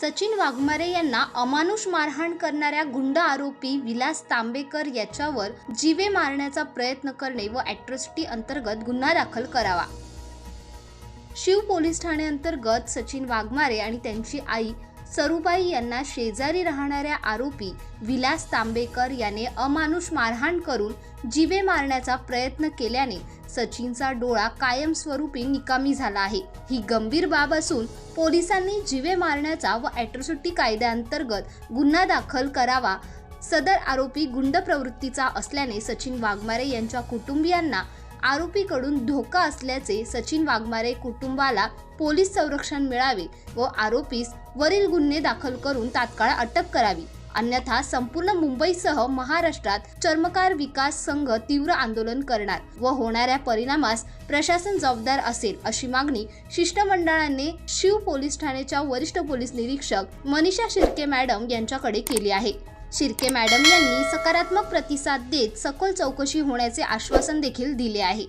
सचिन वाघमारे यांना अमानुष मारहाण करणाऱ्या गुंड आरोपी विलास तांबेकर याच्यावर जीवे मारण्याचा प्रयत्न करणे व अॅट्रॉसिटी अंतर्गत गुन्हा दाखल करावा. शिव पोलीस ठाणे अंतर्गत सचिन वाघमारे आणि त्यांची आई सरुबाई यांना शेजारी राहणाऱ्या आरोपी विलास तांबेकर याने अमानुष मारहाण करून जीवे मारण्याचा प्रयत्न केल्याने सचिनचा डोळा कायमस्वरूपी निकामी झाला आहे. ही गंभीर बाब असून पोलिसांनी जीवे मारण्याचा व अॅट्रॉसिटी कायद्याअंतर्गत गुन्हा दाखल करावा सदर आरोपी गुंड प्रवृत्तीचा असल्याने सचिन वाघमारे यांच्या कुटुंबियांना आरोपीकडून धोका असल्याचे सचिन वाघमारे कुटुंबाला पोलीस संरक्षण मिळावे व आरोपीस वरील गुन्हे दाखल करून तात्काळ अटक करावी. अन्यथा संपूर्ण मुंबईसह महाराष्ट्रात चर्मकार विकास संघ तीव्र आंदोलन करणार व होणाऱ्या परिणामास प्रशासन जबाबदार असेल अशी मागणी शिष्टमंडळाने शिव पोलीस ठाण्याच्या वरिष्ठ पोलीस निरीक्षक मनीषा शिर्के मॅडम यांच्याकडे केली आहे. शिर्के मॅडम यांनी सकारात्मक प्रतिसाद देत सखोल चौकशी होण्याचे आश्वासन देखील दिले आहे.